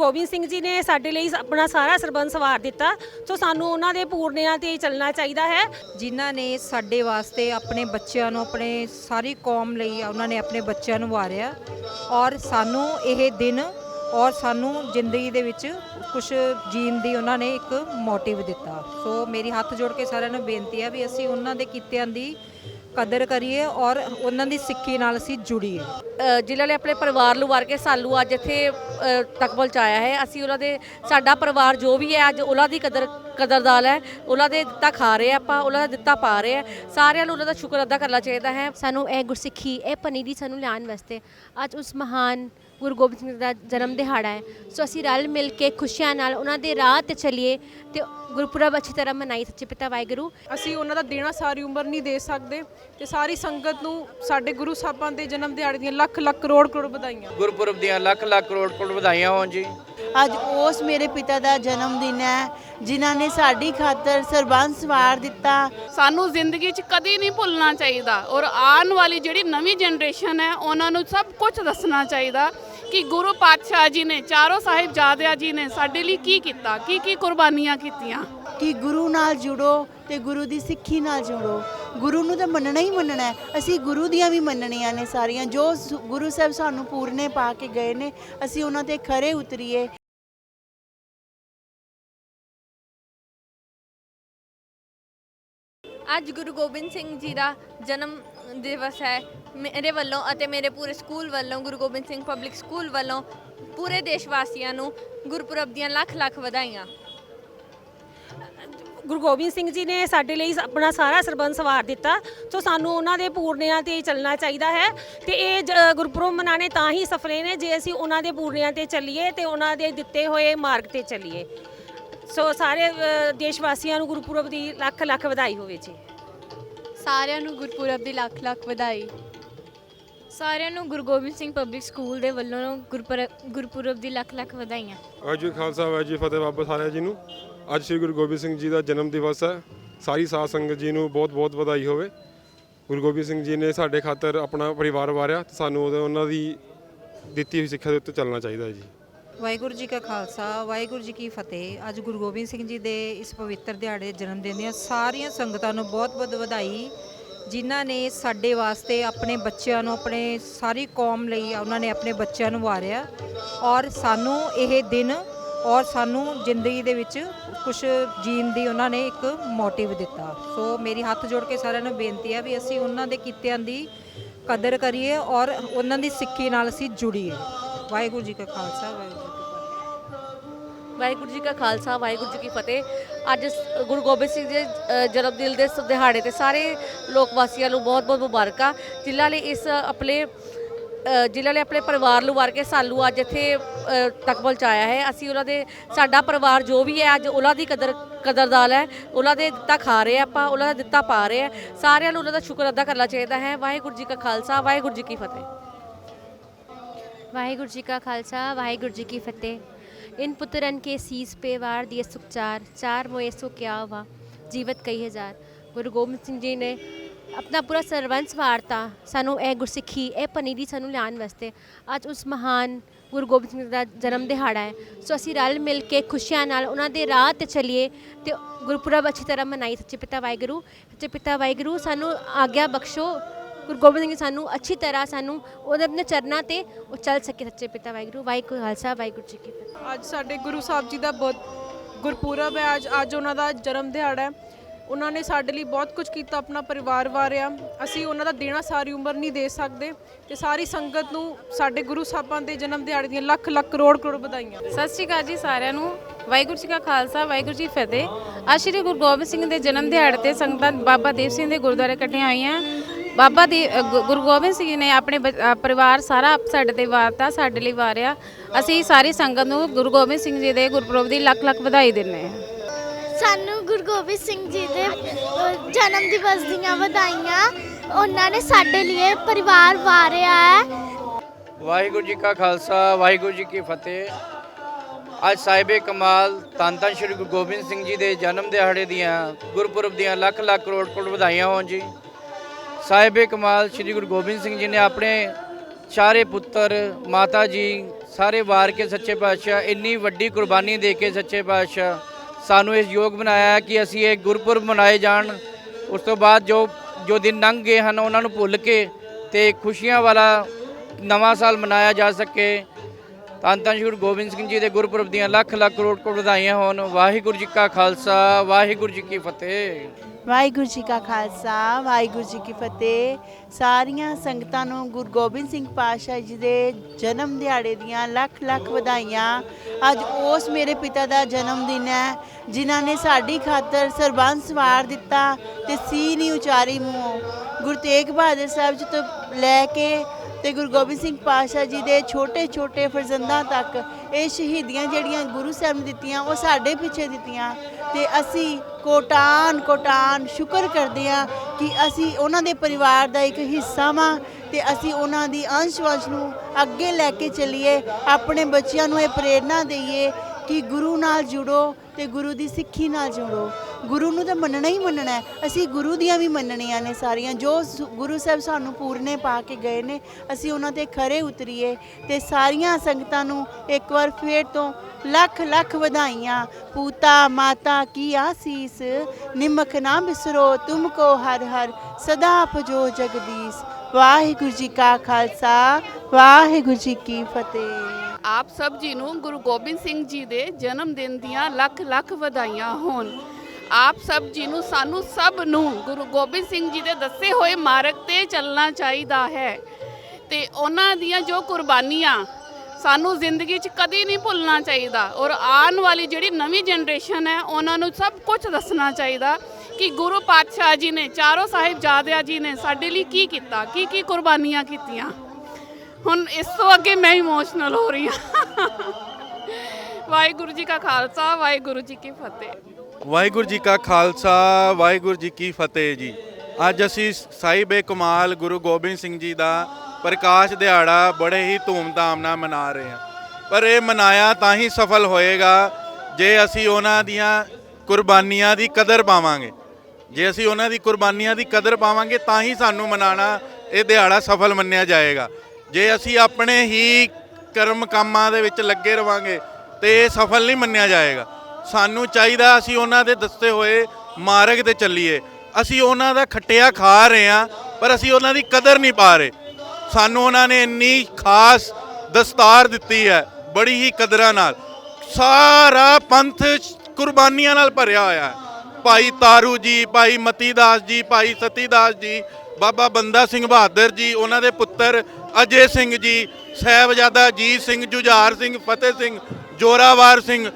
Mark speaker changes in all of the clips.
Speaker 1: ਗੋਬਿੰਦ ਸਿੰਘ ਜੀ ਨੇ ਸਾਡੇ ਲਈ ਆਪਣਾ ਸਾਰਾ ਸਰਬੰਸ ਵਾਰ ਦਿੱਤਾ। ਸੋ ਸਾਨੂੰ ਉਹਨਾਂ ਦੇ ਪੂਰਨਿਆਂ ਤੇ ਹੀ ਚੱਲਣਾ ਚਾਹੀਦਾ ਹੈ।
Speaker 2: ਜਿਨ੍ਹਾਂ ਨੇ ਸਾਡੇ ਵਾਸਤੇ ਆਪਣੇ ਬੱਚਿਆਂ ਨੂੰ, ਆਪਣੇ ਸਾਰੀ ਕੌਮ ਲਈ ਉਹਨਾਂ ਨੇ ਆਪਣੇ ਬੱਚਿਆਂ ਨੂੰ ਵਾਰਿਆ। ਔਰ ਸਾਨੂੰ ਇਹ ਦਿਨ ਔਰ ਸਾਨੂੰ ਜ਼ਿੰਦਗੀ ਦੇ ਵਿੱਚ ਕੁਝ ਜੀਣ ਦੀ ਉਹਨਾਂ ਨੇ ਇੱਕ ਮੋਟਿਵ ਦਿੱਤਾ। ਸੋ ਮੇਰੀ ਹੱਥ ਜੋੜ ਕੇ ਸਾਰਿਆਂ ਨੂੰ ਬੇਨਤੀ ਹੈ ਵੀ ਅਸੀਂ ਉਹਨਾਂ ਦੇ ਕੀਤਿਆਂ ਦੀ ਕਦਰ ਕਰੀਏ ਔਰ ਉਹਨਾਂ ਦੀ ਸਿੱਖੀ ਨਾਲ ਅਸੀਂ ਜੁੜੀਏ।
Speaker 3: ਅ, ਜਿਨ੍ਹਾਂ ਨੇ ਆਪਣੇ ਪਰਿਵਾਰ ਨੂੰ ਵਾਰ ਕੇ ਸਾਨੂੰ ਅੱਜ ਇੱਥੇ ਤੱਕ ਪਹੁੰਚਾਇਆ ਹੈ ਅਸੀਂ ਉਹਨਾਂ ਦੇ ਸਾਡਾ ਪਰਿਵਾਰ ਜੋ ਵੀ ਹੈ ਅੱਜ ਉਹਨਾਂ ਦੀ ਕਦਰ ਕਦਰਦਾਨ ਹੈ ਉਹਨਾਂ ਦੇ ਦਿੱਤਾ ਖਾ ਰਹੇ ਹਾਂ ਆਪਾਂ ਉਹਨਾਂ ਦਾ ਦਿੱਤਾ ਪਾ ਰਹੇ ਹਾਂ ਸਾਰਿਆਂ ਨੂੰ ਉਹਨਾਂ ਦਾ ਸ਼ੁਕਰ ਅਦਾ ਕਰਨਾ ਚਾਹੀਦਾ ਹੈ।
Speaker 4: ਸਾਨੂੰ ਇਹ ਗੁਰਸਿੱਖੀ ਇਹ ਪਨੀਰੀ ਸਾਨੂੰ ਲਿਆਉਣ ਵਾਸਤੇ ਅੱਜ ਉਸ ਮਹਾਨ ਗੁਰੂ ਗੋਬਿੰਦ ਸਿੰਘ ਦਾ ਜਨਮ ਦਿਹਾੜਾ ਹੈ। ਸੋ ਅਸੀਂ ਰਲ ਮਿਲ ਕੇ ਖੁਸ਼ੀਆਂ ਨਾਲ ਉਹਨਾਂ ਦੇ ਰਾਹ ਤੇ ਚੱਲੀਏ ਤੇ ਗੁਰਪੁਰਬ ਅੱਛੀ ਤਰ੍ਹਾਂ ਮਨਾਈ। ਸੱਚੇ ਪਿਤਾ ਵਾਹਿਗੁਰੂ।
Speaker 5: ਅਸੀਂ ਉਹਨਾਂ ਦਾ ਦੇਣਾ ਸਾਰੀ ਉਮਰ ਨਹੀਂ ਦੇ ਸਕਦੇ ਤੇ ਸਾਰੀ ਸੰਗਤ ਨੂੰ ਸਾਡੇ ਗੁਰੂ ਸਾਹਿਬਾਂ ਦੇ ਜਨਮ ਦਿਹਾੜੇ ਦੀਆਂ ਲੱਖ ਲੱਖ ਕਰੋੜ ਕਰੋੜ ਵਧਾਈਆਂ।
Speaker 6: ਗੁਰਪੁਰਬ ਦੀਆਂ ਲੱਖ ਲੱਖ ਕਰੋੜ ਕਰੋੜ ਵਧਾਈਆਂ ਹੋਣ ਜੀ।
Speaker 7: ਅੱਜ ਉਸ ਮੇਰੇ ਪਿਤਾ ਦਾ ਜਨਮ ਦਿਨ ਹੈ ਜਿਨ੍ਹਾਂ ਨੇ ਸਾਡੀ ਖਾਤਰ ਸਰਬੰਸ ਵਾਰ ਦਿੱਤਾ।
Speaker 8: ਸਾਨੂੰ ਜ਼ਿੰਦਗੀ 'ਚ ਕਦੀ ਨਹੀਂ ਭੁੱਲਣਾ ਚਾਹੀਦਾ ਔਰ ਆਉਣ ਵਾਲੀ ਜਿਹੜੀ ਨਵੀਂ ਜਨਰੇਸ਼ਨ ਹੈ ਉਹਨਾਂ ਨੂੰ ਸਭ ਕੁਝ ਦੱਸਣਾ ਚਾਹੀਦਾ। ਕਿ ਗੁਰੂ ਪਾਤਸ਼ਾਹ ਜੀ ਨੇ, ਚਾਰੋਂ ਸਾਹਿਬਜ਼ਾਦਿਆਂ ਜੀ ਨੇ ਸਾਡੇ ਲਈ ਕੀ ਕੀਤਾ? ਕੀ ਕੀ ਕੁਰਬਾਨੀਆਂ ਕੀਤੀਆਂ?
Speaker 7: ਕਿ ਗੁਰੂ ਨਾਲ ਜੁੜੋ ਤੇ ਗੁਰੂ ਦੀ ਸਿੱਖੀ ਨਾਲ ਜੁੜੋ। ਗੁਰੂ ਨੂੰ ਤਾਂ ਮੰਨਣਾ ਹੀ ਮੰਨਣਾ ਹੈ। ਅਸੀਂ ਗੁਰੂ ਦੀਆਂ ਵੀ ਮੰਨਣੀਆਂ ਨੇ ਸਾਰੀਆਂ। ਜੋ ਗੁਰੂ ਸਾਹਿਬ ਸਾਨੂੰ ਪੂਰਨੇ ਪਾ ਕੇ ਗਏ ਨੇ, ਅਸੀਂ ਉਹਨਾਂ ਤੇ ਖਰੇ ਉਤਰੀਏ।
Speaker 9: ਅੱਜ ਗੁਰੂ ਗੋਬਿੰਦ ਸਿੰਘ ਜੀ ਦਾ ਜਨਮ ਦਿਵਸ ਹੈ। ਮੇਰੇ ਵੱਲੋਂ ਅਤੇ ਮੇਰੇ ਪੂਰੇ ਸਕੂਲ ਵੱਲੋਂ, ਗੁਰੂ ਗੋਬਿੰਦ ਸਿੰਘ ਪਬਲਿਕ ਸਕੂਲ ਵੱਲੋਂ ਪੂਰੇ ਦੇਸ਼ ਵਾਸੀਆਂ ਨੂੰ ਗੁਰਪੁਰਬ ਦੀਆਂ ਲੱਖ ਲੱਖ ਵਧਾਈਆਂ।
Speaker 1: ਗੁਰੂ ਗੋਬਿੰਦ ਸਿੰਘ ਜੀ ਨੇ ਸਾਡੇ ਲਈ ਆਪਣਾ ਸਾਰਾ ਸਰਬੰਸ ਵਾਰ ਦਿੱਤਾ। ਸੋ ਸਾਨੂੰ ਉਹਨਾਂ ਦੇ ਪੂਰਨਿਆਂ ਤੇ ਚੱਲਣਾ ਚਾਹੀਦਾ ਹੈ ਤੇ ਇਹ ਜ- ਗੁਰਪੁਰਬ ਮਨਾਣੇ ਤਾਂ ਹੀ ਸਫਲੇ ਨੇ ਜੇ ਅਸੀਂ ਉਹਨਾਂ ਦੇ ਪੂਰਨਿਆਂ ਤੇ ਚੱਲੀਏ ਤੇ ਉਹਨਾਂ ਦੇ ਦਿੱਤੇ ਹੋਏ ਮਾਰਗ ਤੇ ਚੱਲੀਏ। ਸੋ ਸਾਰੇ ਅ, ਦੇਸ਼ ਵਾਸੀਆਂ ਨੂੰ ਗੁਰਪੁਰਬ ਦੀ ਲੱਖ ਲੱਖ ਵਧਾਈ ਹੋਵੇ ਜੀ।
Speaker 9: ਸਾਰਿਆਂ ਨੂੰ ਗੁਰਪੁਰਬ ਦੀ ਲੱਖ ਲੱਖ ਵਧਾਈ। ਸਾਰਿਆਂ ਨੂੰ ਗੁਰੂ ਗੋਬਿੰਦ ਸਿੰਘ ਪਬਲਿਕ ਸਕੂਲ ਦੇ ਵੱਲੋਂ ਗੁਰਪੁਰਬ ਗੁਰਪੁਰਬ ਦੀ ਲੱਖ ਲੱਖ ਵਧਾਈਆਂ।
Speaker 10: ਵਾਹਿਗੁਰੂ ਜੀ ਕਾ ਖਾਲਸਾ ਵਾਹਿਗੁਰੂ ਜੀ ਕੀ ਫਤਿਹ ਬਾਬਾ ਸਾਰਿਆਂ ਜੀ ਨੂੰ। ਅੱਜ ਸ੍ਰੀ ਗੁਰੂ ਗੋਬਿੰਦ ਸਿੰਘ ਜੀ ਦਾ ਜਨਮ ਦਿਵਸ ਹੈ। ਸਾਰੀ ਸਾਧ ਸੰਗਤ ਜੀ ਨੂੰ ਬਹੁਤ ਬਹੁਤ ਵਧਾਈ ਹੋਵੇ। ਗੁਰੂ ਗੋਬਿੰਦ ਸਿੰਘ ਜੀ ਨੇ ਸਾਡੇ ਖਾਤਰ ਆਪਣਾ ਪਰਿਵਾਰ ਵਾਰਿਆ ਤੇ ਸਾਨੂੰ ਉਹਦੇ- ਉਹਨਾਂ ਦੀ ਦਿੱਤੀ ਹੋਈ ਸਿੱਖਿਆ ਦੇ ਉੱਤੇ ਚੱਲਣਾ ਚਾਹੀਦਾ ਹੈ ਜੀ।
Speaker 2: ਵਾਹਿਗੁਰੂ ਜੀ ਕਾ ਖਾਲਸਾ, ਵਾਹਿਗੁਰੂ ਜੀ ਕੀ ਫਤਿਹ। ਅੱਜ ਗੁਰੂ ਗੋਬਿੰਦ ਸਿੰਘ ਜੀ ਦੇ ਇਸ ਪਵਿੱਤਰ ਦਿਹਾੜੇ ਜਨਮ ਦਿਨ ਦੀਆਂ ਸਾਰੀਆਂ ਸੰਗਤਾਂ ਨੂੰ ਬਹੁਤ-ਬਹੁਤ ਵਧਾਈ, ਜਿਨ੍ਹਾਂ ਨੇ ਸਾਡੇ ਵਾਸਤੇ ਆਪਣੇ ਬੱਚਿਆਂ ਨੂੰ, ਆਪਣੇ ਸਾਰੀ ਕੌਮ ਲਈ ਉਹਨਾਂ ਨੇ ਆਪਣੇ ਬੱਚਿਆਂ ਨੂੰ ਵਾਰਿਆ ਔਰ ਸਾਨੂੰ ਇਹ ਦਿਨ ਔਰ ਸਾਨੂੰ ਜ਼ਿੰਦਗੀ ਦੇ ਵਿੱਚ ਕੁਝ ਜੀਣ ਦੀ ਉਹਨਾਂ ਨੇ ਇੱਕ ਮੋਟਿਵ ਦਿੱਤਾ। ਸੋ ਮੇਰੀ ਹੱਥ ਜੋੜ ਕੇ ਸਾਰਿਆਂ ਨੂੰ ਬੇਨਤੀ ਹੈ ਵੀ ਅਸੀਂ ਉਹਨਾਂ ਦੇ ਕੀਤਿਆਂ ਦੀ ਕਦਰ ਕਰੀਏ ਔਰ ਉਹਨਾਂ ਦੀ ਸਿੱਖੀ ਨਾਲ ਅਸੀਂ ਜੁੜੀਏ। ਵਾਹਿਗੁਰੂ ਜੀ ਕਾ ਖਾਲਸਾ ਵਾਹਿਗੁਰੂ ਜੀ ਕੀ ਫਤਿਹ।
Speaker 3: ਵਾਹਿਗੁਰੂ ਜੀ ਕਾ ਖਾਲਸਾ ਵਾਹਿਗੁਰੂ ਜੀ ਕੀ ਫਤਿਹ। ਅੱਜ ਸ- ਗੁਰੂ ਗੋਬਿੰਦ ਸਿੰਘ ਜੀ ਦੇ ਅ, ਜਨਮ ਦਿਨ ਦੇ ਸ- ਦਿਹਾੜੇ ਤੇ ਸਾਰੇ ਲੋਕ ਵਾਸੀਆਂ ਨੂੰ ਬਹੁਤ-ਬਹੁਤ ਮੁਬਾਰਕਾਂ ਜਿਨ੍ਹਾਂ ਨੇ ਇਸ ਆਪਣੇ ਅ, ਜਿਨ੍ਹਾਂ ਨੇ ਆਪਣੇ ਪਰਿਵਾਰ ਨੂੰ ਵਾਰ ਕੇ ਸਾਨੂੰ ਅੱਜ ਇੱਥੇ ਅ, ਤੱਕ ਪਹੁੰਚਾਇਆ ਹੈ। ਅਸੀਂ ਉਹਨਾਂ ਦੇ ਸਾਡਾ ਪਰਿਵਾਰ ਜੋ ਵੀ ਹੈ ਅੱਜ ਉਹਨਾਂ ਦੀ ਕਦਰ ਕਦਰਦਾਨ ਹੈ। ਉਹਨਾਂ ਦੇ ਦਿੱਤਾ ਖਾ ਰਹੇ ਹਾਂ ਆਪਾਂ ਉਹਨਾਂ ਦਾ ਦਿੱਤਾ ਪਾ ਰਹੇ ਹਾਂ ਸਾਰਿਆਂ ਨੂੰ ਉਹਨਾਂ ਦਾ ਸ਼ੁਕਰ ਅਦਾ ਕਰਨਾ ਚਾਹੀਦਾ ਹੈ। ਵਾਹਿਗੁਰੂ ਜੀ ਕਾ ਖਾਲਸਾ ਵਾਹਿਗੁਰੂ ਜੀ ਕੀ ਫਤਿਹ।
Speaker 4: ਵਾਹਿਗੁਰੂ ਜੀ ਕਾ ਖਾਲਸਾ, ਵਾਹਿਗੁਰੂ ਜੀ ਕੀ ਫਤਿਹ। ਇਨ ਪੁੱਤਰਨ ਕੇ ਸੀਸ ਪੇ ਵਾਰ ਦਿਏ ਸੁਖਚਾਰ ਚਾਰ ਮੋਏ ਸੋ ਕਿਆ ਵਾ, ਜੀਵਤ ਕਈ ਹਜ਼ਾਰ। ਗੁਰੂ ਗੋਬਿੰਦ ਸਿੰਘ ਜੀ ਨੇ ਆਪਣਾ ਪੂਰਾ ਸਰਵੰਸ ਵਾਰਤਾ, ਸਾਨੂੰ ਇਹ ਗੁਰਸਿੱਖੀ, ਇਹ ਪਨੀਰੀ ਸਾਨੂੰ ਲਿਆਉਣ ਵਾਸਤੇ ਅੱਜ ਉਸ ਮਹਾਨ ਗੁਰੂ ਗੋਬਿੰਦ ਸਿੰਘ ਦਾ ਜਨਮ ਦਿਹਾੜਾ ਹੈ। ਸੋ ਅਸੀਂ ਰਲ ਮਿਲ ਕੇ ਖੁਸ਼ੀਆਂ ਨਾਲ ਉਹਨਾਂ ਦੇ ਰਾਹ ਤੇ ਚੱਲੀਏ ਤੇ ਗੁਰਪੁਰਬ ਅੱਛੀ ਤਰ੍ਹਾਂ ਮਨਾਈ ਸੱਚੇ ਪਿਤਾ ਵਾਹਿਗੁਰੂ, ਸੱਚੇ ਪਿਤਾ ਵਾਹਿਗੁਰੂ, ਸਾਨੂੰ ਆਗਿਆ ਬਖਸ਼ੋ। ਗੁਰੂ ਗੋਬਿੰਦ ਸਿੰਘ ਜੀ ਸਾਨੂੰ ਅੱਛੀ ਤਰ੍ਹਾਂ ਸਾਨੂੰ ਉਹਦੇ ਆਪਣੇ ਚਰਨਾਂ ਤੇ ਉਹ ਚੱਲ ਸਕੇ ਸੱਚੇ ਪਿਤਾ ਵਾਹਿਗੁਰੂ ਵਾਹਿਗੁਰੂ ਖਾਲਸਾ ਵਾਹਿਗੁਰੂ ਜੀ ਕੀ ਫਤਿਹ।
Speaker 5: ਅੱਜ ਸਾਡੇ ਗੁਰੂ ਸਾਹਿਬ ਜੀ ਦਾ ਬਹੁਤ ਗੁਰਪੁਰਬ ਹੈ ਅੱਜ ਅੱਜ ਉਹਨਾਂ ਦਾ ਜਨਮ ਦਿਹਾੜਾ ਹੈ। ਉਹਨਾਂ ਨੇ ਸਾਡੇ ਲਈ ਬਹੁਤ ਕੁਝ ਕੀਤਾ ਆਪਣਾ ਪਰਿਵਾਰ ਵਾਰਿਆ। ਅਸੀਂ ਉਹਨਾਂ ਦਾ ਦੇਣਾ ਸਾਰੀ ਉਮਰ ਨਹੀਂ ਦੇ ਸਕਦੇ ਤੇ ਸਾਰੀ ਸੰਗਤ ਨੂੰ ਸਾਡੇ ਗੁਰੂ ਸਾਹਿਬਾਂ ਦੇ ਜਨਮ ਦਿਹਾੜੇ ਦੀਆਂ ਲੱਖ ਲੱਖ ਕਰੋੜ ਕਰੋੜ ਵਧਾਈਆਂ।
Speaker 8: ਸਤਿ ਸ਼੍ਰੀ ਅਕਾਲ ਜੀ ਸਾਰਿਆਂ ਨੂੰ। ਵਾਹਿਗੁਰੂ ਜੀ ਕਾ ਖਾਲਸਾ ਵਾਹਿਗੁਰੂ ਜੀ ਫਤਿਹ। ਅੱਜ ਸ਼੍ਰੀ ਗੁਰੂ ਗੋਬਿੰਦ ਸਿੰਘ ਦੇ ਜਨਮ ਦਿਹਾੜੇ ਤੇ ਸੰਗਤਾਂ ਬਾਬਾ ਦੀਪ ਸਿੰਘ ਦੇ ਗੁਰਦੁਆਰੇ ਇਕੱਠੀਆਂ ਹੋਈਆਂ ਬਾਬਾ ਦੀ ਗੁ- ਗੁਰੂ ਗੋਬਿੰਦ ਸਿੰਘ ਜੀ ਨੇ ਆਪਣੇ ਬ- ਅ, ਪਰਿਵਾਰ ਸਾਰਾ ਸਾਡੇ ਤੇ ਵਾਰਤਾ ਸਾਡੇ ਲਈ ਵਾਰਿਆ। ਅਸੀਂ ਸਾਰੀ ਸੰਗਤ ਨੂੰ ਗੁਰੂ ਗੋਬਿੰਦ ਸਿੰਘ ਜੀ ਦੇ ਗੁਰਪੁਰਬ ਦੀ ਲੱਖ ਲੱਖ ਵਧਾਈ ਦਿੰਦੇ ਹਾਂ।
Speaker 11: ਸਾਨੂੰ ਗੁਰੂ ਗੋਬਿੰਦ ਸਿੰਘ ਜੀ ਦੇ ਅ, ਜਨਮ ਦਿਵਸ ਦੀਆਂ ਵਧਾਈਆਂ ਉਹਨਾਂ ਨੇ ਸਾਡੇ ਲਈ ਪਰਿਵਾਰ ਵਾਰਿਆ ਹੈ।
Speaker 6: ਵਾਹਿਗੁਰੂ ਜੀ ਕਾ ਖਾਲਸਾ ਵਾਹਿਗੁਰੂ ਜੀ ਕੀ ਫਤਿਹ। ਅੱਜ ਸਾਹਿਬੇ ਕਮਾਲ ਧੰਨ ਧੰਨ ਸ਼੍ਰੀ ਗੁਰੂ ਗੋਬਿੰਦ ਸਿੰਘ ਜੀ ਦੇ ਜਨਮ ਦਿਹਾੜੇ ਦੀਆਂ ਗੁਰਪੁਰਬ ਦੀਆਂ ਲੱਖ ਲੱਖ ਕਰੋੜ ਕਰੋੜ ਵਧਾਈਆਂ ਹੋਣ ਜੀ। ਸਾਹਿਬੇ ਕਮਾਲ, ਸ਼੍ਰੀ ਗੁਰੂ ਗੋਬਿੰਦ ਸਿੰਘ ਜੀ ਨੇ ਆਪਣੇ ਸਾਰੇ ਪੁੱਤਰ, ਮਾਤਾ ਜੀ, ਸਾਰੇ ਵਾਰ ਕੇ ਸੱਚੇ ਪਾਤਸ਼ਾਹ, ਇੰਨੀ ਵੱਡੀ ਕੁਰਬਾਨੀ ਦੇ ਕੇ ਸੱਚੇ ਪਾਤਸ਼ਾਹ, ਸਾਨੂੰ ਇਸ ਯੋਗ ਬਣਾਇਆ ਕਿ ਅਸੀਂ ਇਹ ਗੁਰਪੁਰਬ ਮਨਾਏ ਜਾਣ। ਉਸ ਤੋਂ ਬਾਅਦ ਜੋ ਜੋ ਦਿਨ ਲੰਘ ਗਏ ਹਨ, ਉਹਨਾਂ ਨੂੰ ਭੁੱਲ ਕੇ ਤੇ ਖੁਸ਼ੀਆਂ ਵਾਲਾ ਨਵਾਂ ਸਾਲ ਮਨਾਇਆ ਜਾ ਸਕੇ। ਤਾਂ ਧੰਨ ਸ਼੍ਰੀ ਗੁਰੂ ਗੋਬਿੰਦ ਸਿੰਘ ਜੀ ਦੇ ਗੁਰਪੁਰਬ ਦੀਆਂ ਲੱਖ ਲੱਖ ਕਰੋੜ ਕਰੋੜ ਵਧਾਈਆਂ ਹੋਣ। ਵਾਹਿਗੁਰੂ ਜੀ ਕਾ ਖਾਲਸਾ, ਵਾਹਿਗੁਰੂ ਜੀ ਕੀ ਫਤਿਹ।
Speaker 7: ਵਾਹਿਗੁਰੂ ਜੀ ਕਾ ਖਾਲਸਾ, ਵਾਹਿਗੁਰੂ ਜੀ ਕੀ ਫਤਿਹ। ਸਾਰੀਆਂ ਸੰਗਤਾਂ ਨੂੰ ਗੁਰੂ ਗੋਬਿੰਦ ਸਿੰਘ ਪਾਤਸ਼ਾਹ ਜੀ ਦੇ ਜਨਮ ਦਿਹਾੜੇ ਦੀਆਂ ਲੱਖ ਲੱਖ ਵਧਾਈਆਂ। ਅੱਜ ਉਸ ਮੇਰੇ ਪਿਤਾ ਦਾ ਜਨਮ ਦਿਨ ਹੈ, ਜਿਨ੍ਹਾਂ ਨੇ ਸਾਡੀ ਖਾਤਰ ਸਰਬੰਸ ਵਾਰ ਦਿੱਤਾ ਤੇ ਸੀ ਨਹੀਂ ਉਚਾਰੀ ਮੂੰਹ। ਗੁਰੂ ਤੇਗ ਬਹਾਦਰ ਸਾਹਿਬ ਜੀ ਤੋਂ ਲੈ ਕੇ ਤੇ ਗੁਰੂ ਗੋਬਿੰਦ ਸਿੰਘ ਪਾਤਸ਼ਾਹ ਜੀ ਦੇ ਛੋਟੇ ਛੋਟੇ ਫਰਜ਼ੰਦਾਂ ਤੱਕ ਇਹ ਸ਼ਹੀਦੀਆਂ ਜਿਹੜੀਆਂ ਗੁਰੂ ਸਾਹਿਬ ਨੇ ਦਿੱਤੀਆਂ, ਉਹ ਸਾਡੇ ਪਿੱਛੇ ਦਿੱਤੀਆਂ। ਤੇ ਅਸੀਂ ਕੋਟਾਨ ਕੋਟਾਨ ਸ਼ੁਕਰ ਕਰਦੇ ਹਾਂ ਕਿ ਅਸੀਂ ਉਹਨਾਂ ਦੇ ਪਰਿਵਾਰ ਦਾ ਇੱਕ ਹਿੱਸਾ ਵਾਂ ਤੇ ਅਸੀਂ ਉਹਨਾਂ ਦੀ ਅੰਸ਼ ਵੰਸ਼ ਨੂੰ ਅੱਗੇ ਲੈ ਕੇ ਚੱਲੀਏ, ਆਪਣੇ ਬੱਚਿਆਂ ਨੂੰ ਇਹ ਪ੍ਰੇਰਣਾ ਦਈਏ ਕਿ ਗੁਰੂ ਨਾਲ ਜੁੜੋ ਤੇ ਗੁਰੂ ਦੀ ਸਿੱਖੀ ਨਾਲ ਜੁੜੋ। ਗੁਰੂ ਨੂੰ ਤਾਂ ਮੰਨਣਾ ਹੀ ਮੰਨਣਾ ਹੈ। ਅਸੀਂ ਗੁਰੂ ਦੀਆਂ ਵੀ ਮੰਨਣੀਆਂ ਨੇ ਸਾਰੀਆਂ। ਜੋ ਸ- ਗੁਰੂ ਸਾਹਿਬ ਸਾਨੂੰ ਪੂਰਨੇ ਪਾ ਕੇ ਗਏ ਨੇ, ਅਸੀਂ ਉਹਨਾਂ ਤੇ ਖਰੇ ਉਤਰੀਏ ਤੇ ਸਾਰੀਆਂ ਸੰਗਤਾਂ ਨੂੰ ਇੱਕ ਵਾਰ ਫੇਰ ਤੋਂ ਲੱਖ ਲੱਖ ਵਧਾਈਆਂ। ਪੂਤਾ, ਮਾਤਾ ਕੀ ਆਸੀਸ, ਨਿਮਕ ਨਾ ਬਿਸਰੋ, ਤੁਮ ਕੋ ਹਰ ਹਰ, ਸਦਾ ਭਜੋ ਜਗਦੀਸ਼। ਵਾਹਿਗੁਰੂ ਜੀ ਕਾ ਖਾਲਸਾ, ਵਾਹਿਗੁਰੂ ਜੀ ਕੀ ਫਤਿਹ।
Speaker 12: ਆਪ ਸਭ ਜੀ ਨੂੰ ਗੁਰੂ ਗੋਬਿੰਦ ਸਿੰਘ ਜੀ ਦੇ ਜਨਮ ਦਿਨ ਦੀਆਂ ਲੱਖ ਲੱਖ ਵਧਾਈਆਂ ਹੋਣ। ਆਪ ਸਭ ਜੀ ਨੂੰ, ਸਾਨੂੰ ਸਭ ਨੂੰ ਗੁਰੂ ਗੋਬਿੰਦ ਸਿੰਘ ਜੀ ਦੇ ਦੱਸੇ ਹੋਏ ਮਾਰਗ ਤੇ ਚੱਲਣਾ ਚਾਹੀਦਾ ਹੈ। ਤੇ ਉਹਨਾਂ ਦੀਆਂ ਜੋ ਕੁਰਬਾਨੀਆਂ ਸਾਨੂੰ ਜ਼ਿੰਦਗੀ 'ਚ ਕਦੀ ਨਹੀਂ ਭੁੱਲਣਾ ਚਾਹੀਦਾ ਔਰ ਆਉਣ ਵਾਲੀ ਜਿਹੜੀ ਨਵੀਂ ਜਨਰੇਸ਼ਨ ਹੈ, ਉਹਨਾਂ ਨੂੰ ਸਭ ਕੁਝ ਦੱਸਣਾ ਚਾਹੀਦਾ ਕਿ ਗੁਰੂ ਪਾਤਸ਼ਾਹ ਜੀ ਨੇ, ਚਾਰੋਂ ਸਾਹਿਬਜ਼ਾਦਿਆਂ ਜੀ ਨੇ ਸਾਡੇ ਲਈ ਕੀ ਕੀਤਾ ਕੀ ਕੀ ਕੁਰਬਾਨੀਆਂ ਕੀਤੀਆਂ। ਹੁਣ ਇਸ ਤੋਂ ਅੱਗੇ ਮੈਂ ਇਮੋਸ਼ਨਲ ਹੋ ਰਹੀ ਹਾਂ। ਵਾਹਿਗੁਰੂ ਜੀ ਕਾ ਖਾਲਸਾ, ਵਾਹਿਗੁਰੂ ਜੀ ਕੀ ਫਤਿਹ।
Speaker 13: ਵਾਹਿਗੁਰੂ ਜੀ ਕਾ ਖਾਲਸਾ, ਵਾਹਿਗੁਰੂ ਜੀ ਕੀ ਫਤਿਹ ਜੀ। ਅੱਜ ਅਸੀਂ ਸਾਹਿਬੇ ਕਮਾਲ ਗੁਰੂ ਗੋਬਿੰਦ ਸਿੰਘ ਜੀ ਦਾ ਪ੍ਰਕਾਸ਼ ਦਿਹਾੜਾ ਬੜੇ ਹੀ ਧੂਮਧਾਮ ਨਾਲ ਮਨਾ ਰਹੇ ਹਾਂ। ਪਰ ਇਹ ਮਨਾਇਆ ਤਾਂ ਹੀ ਸਫਲ ਹੋਏਗਾ ਜੇ ਅਸੀਂ ਉਹਨਾਂ ਦੀਆਂ ਕੁਰਬਾਨੀਆਂ ਦੀ ਕਦਰ ਪਾਵਾਂਗੇ। ਜੇ ਅਸੀਂ ਉਹਨਾਂ ਦੀ ਕੁਰਬਾਨੀਆਂ ਦੀ ਕਦਰ ਪਾਵਾਂਗੇ ਤਾਂ ਹੀ ਸਾਨੂੰ ਮਨਾਣਾ, ਇਹ ਦਿਹਾੜਾ ਸਫਲ ਮੰਨਿਆ ਜਾਏਗਾ। ਜੇ ਅਸੀਂ ਆਪਣੇ ਹੀ ਕਰਮ ਕੰਮਾਂ ਦੇ ਵਿੱਚ ਲੱਗੇ ਰਵਾਂਗੇ, ਤੇ ਇਹ ਸਫਲ ਨਹੀਂ ਮੰਨਿਆ ਜਾਏਗਾ। ਸਾਨੂੰ ਚਾਹੀਦਾ ਅਸੀਂ ਉਹਨਾਂ ਦੇ ਦੱਸੇ ਹੋਏ ਮਾਰਗ ਤੇ ਚੱਲੀਏ। ਅਸੀਂ ਉਹਨਾਂ ਦਾ ਖੱਟਿਆ ਖਾ ਰਹੇ ਹਾਂ, ਪਰ ਅਸੀਂ ਉਹਨਾਂ ਦੀ ਕਦਰ ਨਹੀਂ ਪਾ ਰਹੇ। ਸਾਨੂੰ ਉਹਨਾਂ ਨੇ ਇੰਨੀ ਖਾਸ ਦਸਤਾਰ ਦਿੱਤੀ ਹੈ, ਬੜੀ ਹੀ ਕਦਰਾਂ ਨਾਲ। ਸਾਰਾ ਪੰਥ ਕੁਰਬਾਨੀਆਂ ਨਾਲ ਭਰਿਆ ਹੋਇਆ ਹੈ। ਭਾਈ ਤਾਰੂ ਜੀ, ਭਾਈ ਮਤੀਦਾਸ ਜੀ, ਭਾਈ ਸਤੀਦਾਸ ਜੀ, ਬਾਬਾ ਬੰਦਾ ਸਿੰਘ ਬਹਾਦਰ ਜੀ, ਉਹਨਾਂ ਦੇ ਪੁੱਤਰ ਅਜੇ ਸਿੰਘ ਜੀ, ਸਾਹਿਬਜ਼ਾਦਾ ਅਜੀਤ ਸਿੰਘ, ਜੁਝਾਰ ਸਿੰਘ, ਫਤਿਹ ਸਿੰਘ, ਜੋਰਾਵਰ ਸਿੰਘ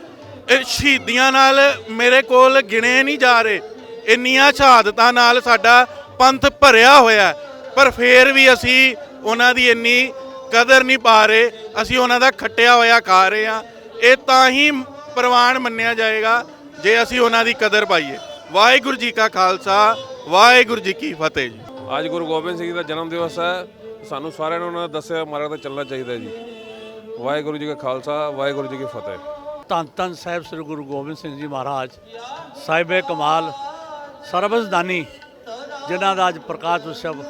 Speaker 13: ਇਹ ਸ਼ਹੀਦੀਆਂ ਨਾਲ ਮੇਰੇ ਕੋਲ ਗਿਣੇ ਨਹੀਂ ਜਾ ਰਹੇ। ਇੰਨੀਆਂ ਸ਼ਹਾਦਤਾਂ ਨਾਲ ਸਾਡਾ ਪੰਥ ਭਰਿਆ ਹੋਇਆ ਪਰ ਫੇਰ ਵੀ ਅਸੀਂ ਉਹਨਾਂ ਦੀ ਇੰਨੀ ਕਦਰ ਨਹੀਂ ਪਾ ਰਹੇ। ਅਸੀਂ ਉਹਨਾਂ ਦਾ ਖੱਟਿਆ ਹੋਇਆ ਖਾ ਰਹੇ ਹਾਂ। ਇਹ ਤਾਂ ਹੀ ਪ੍ਰਵਾਨ ਮੰਨਿਆ ਜਾਏਗਾ ਜੇ ਅਸੀਂ ਉਹਨਾਂ ਦੀ ਕਦਰ ਪਾਈਏ। ਵਾਹਿਗੁਰੂ ਜੀ ਕਾ ਖਾਲਸਾ, ਵਾਹਿਗੁਰੂ ਜੀ ਕੀ ਫਤਿਹ ਜੀ।
Speaker 10: ਅੱਜ ਗੁਰੂ ਗੋਬਿੰਦ ਸਿੰਘ ਜੀ ਦਾ ਜਨਮ ਦਿਵਸ ਹੈ। ਸਾਨੂੰ ਸਾਰਿਆਂ ਨੂੰ ਉਹਨਾਂ ਦਾ ਦੱਸਿਆ, ਮਾਰਗ ਤੇ ਚੱਲਣਾ ਚਾਹੀਦਾ ਜੀ। ਵਾਹਿਗੁਰੂ ਜੀ ਕਾ ਖਾਲਸਾ, ਵਾਹਿਗੁਰੂ ਜੀ ਕੀ ਫਤਿਹ।
Speaker 14: ਧੰਨ ਧੰਨ ਸਾਹਿਬ ਸ੍ਰੀ ਗੁਰੂ ਗੋਬਿੰਦ ਸਿੰਘ ਜੀ ਮਹਾਰਾਜ, ਸਾਹਿਬੇ ਕਮਾਲ ਸਰਬਸਦਾਨੀ ਜਿਨ੍ਹਾਂ ਦਾ ਅੱਜ ਪ੍ਰਕਾਸ਼ ਉਤਸਵ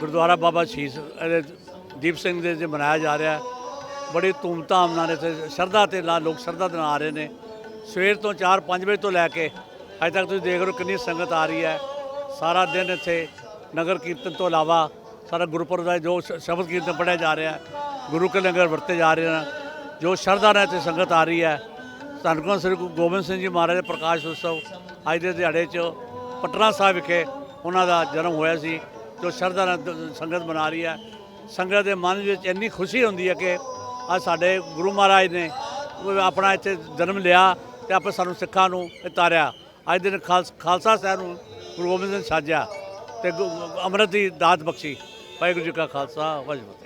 Speaker 14: ਗੁਰਦੁਆਰਾ ਬਾਬਾ ਸ਼ੀਸ ਦੀਪ ਸਿੰਘ ਦੇ ਜੇ ਮਨਾਇਆ ਜਾ ਰਿਹਾ ਬੜੀ ਧੂਮਧਾਮ ਨਾਲ ਇੱਥੇ ਸ਼ਰਧਾ ਤੇ ਲਾ, ਲੋਕ ਸ਼ਰਧਾ ਦੇ ਨਾਲ ਆ ਰਹੇ ਨੇ। ਸਵੇਰ ਤੋਂ 4-5 ਵਜੇ ਤੋਂ ਲੈ ਕੇ ਅੱਜ ਤੱਕ ਤੁਸੀਂ ਦੇਖ ਰਹੇ ਹੋ ਕਿੰਨੀ ਸੰਗਤ ਆ ਰਹੀ ਹੈ। ਸਾਰਾ ਦਿਨ ਇੱਥੇ ਨਗਰ ਕੀਰਤਨ ਤੋਂ ਇਲਾਵਾ ਸਾਰਾ ਗੁਰਪੁਰਬ ਦਾ ਜੋ ਸ਼- ਸ਼ਬਦ ਕੀਰਤਨ ਪੜ੍ਹਿਆ ਜਾ ਰਿਹਾ ਗੁਰੂ ਕੇ ਲੰਗਰ ਵਰਤੇ ਜਾ ਰਹੇ ਹਨ। ਜੋ ਸ਼ਰਧਾ ਨਾਲ ਇੱਥੇ ਸੰਗਤ ਆ ਰਹੀ ਹੈ, ਧੰਨ ਗੁਰੂ ਸ੍ਰੀ ਗੁਰੂ ਗੋਬਿੰਦ ਸਿੰਘ ਜੀ ਮਹਾਰਾਜ ਦੇ ਪ੍ਰਕਾਸ਼ ਉਤਸਵ, ਅੱਜ ਦੇ ਦਿਹਾੜੇ 'ਚ ਪਟਨਾ ਸਾਹਿਬ ਵਿਖੇ ਉਹਨਾਂ ਦਾ ਜਨਮ ਹੋਇਆ ਸੀ, ਜੋ ਸ਼ਰਧਾ ਨਾਲ ਸੰਗਤ ਮਨਾ ਰਹੀ ਹੈ। ਸੰਗਤ ਦੇ ਮਨ ਵਿੱਚ ਇੰਨੀ ਖੁਸ਼ੀ ਹੁੰਦੀ ਹੈ ਕਿ ਅੱਜ ਸਾਡੇ ਗੁਰੂ ਮਹਾਰਾਜ ਨੇ ਆਪਣਾ ਇੱਥੇ ਜਨਮ ਲਿਆ ਤੇ ਆਪੇ ਸਾਨੂੰ ਸਿੱਖਾਂ ਨੂੰ ਉਤਾਰਿਆ। ਅੱਜ ਦਿਨ ਖਾਲਸ- ਖਾਲਸਾ ਸਾਹਿਬ ਨੂੰ ਗੁਰੂ ਗੋਬਿੰਦ ਸਿੰਘ ਸਾਜਿਆ ਤੇ ਗੁ- ਅੰਮ੍ਰਿਤ ਦੀ ਦਾਤ ਬਖਸ਼ੀ। ਵਾਹਿਗੁਰੂ ਜੀ ਕਾ ਖਾਲਸਾ, ਵਾਹਿਗੁਰੂ ਫਤਿਹ।